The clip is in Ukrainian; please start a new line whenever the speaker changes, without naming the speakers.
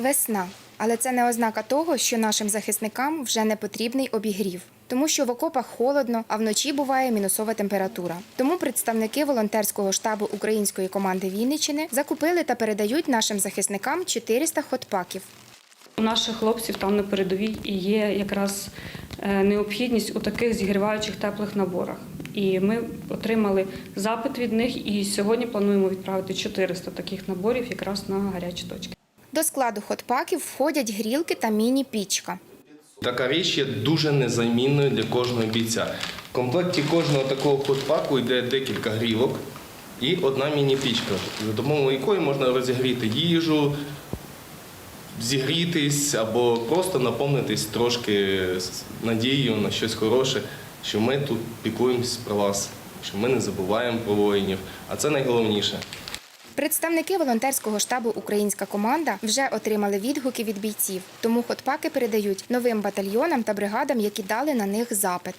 Весна. Але це не ознака того, що нашим захисникам вже не потрібний обігрів. Тому що в окопах холодно, а вночі буває мінусова температура. Тому представники волонтерського штабу української команди Вінниччини закупили та передають нашим захисникам 400 хотпаків.
У наших хлопців там на передовій і є якраз е, необхідність у таких зігріваючих теплих наборах. І ми отримали запит від них, і сьогодні плануємо відправити 400 таких наборів якраз на гарячі точки.
До складу хотпаків входять грілки та міні-пічка.
Така річ є дуже незамінною для кожного бійця. В комплекті кожного такого ходпаку йде декілька грілок і одна міні-пічка, за допомогою якої можна розігріти їжу, зігрітись або просто наповнитись трошки надією на щось хороше, що ми тут піклуємось про вас, що ми не забуваємо про воїнів. А це найголовніше.
Представники волонтерського штабу Українська команда вже отримали відгуки від бійців, тому хотпаки передають новим батальйонам та бригадам, які дали на них запит.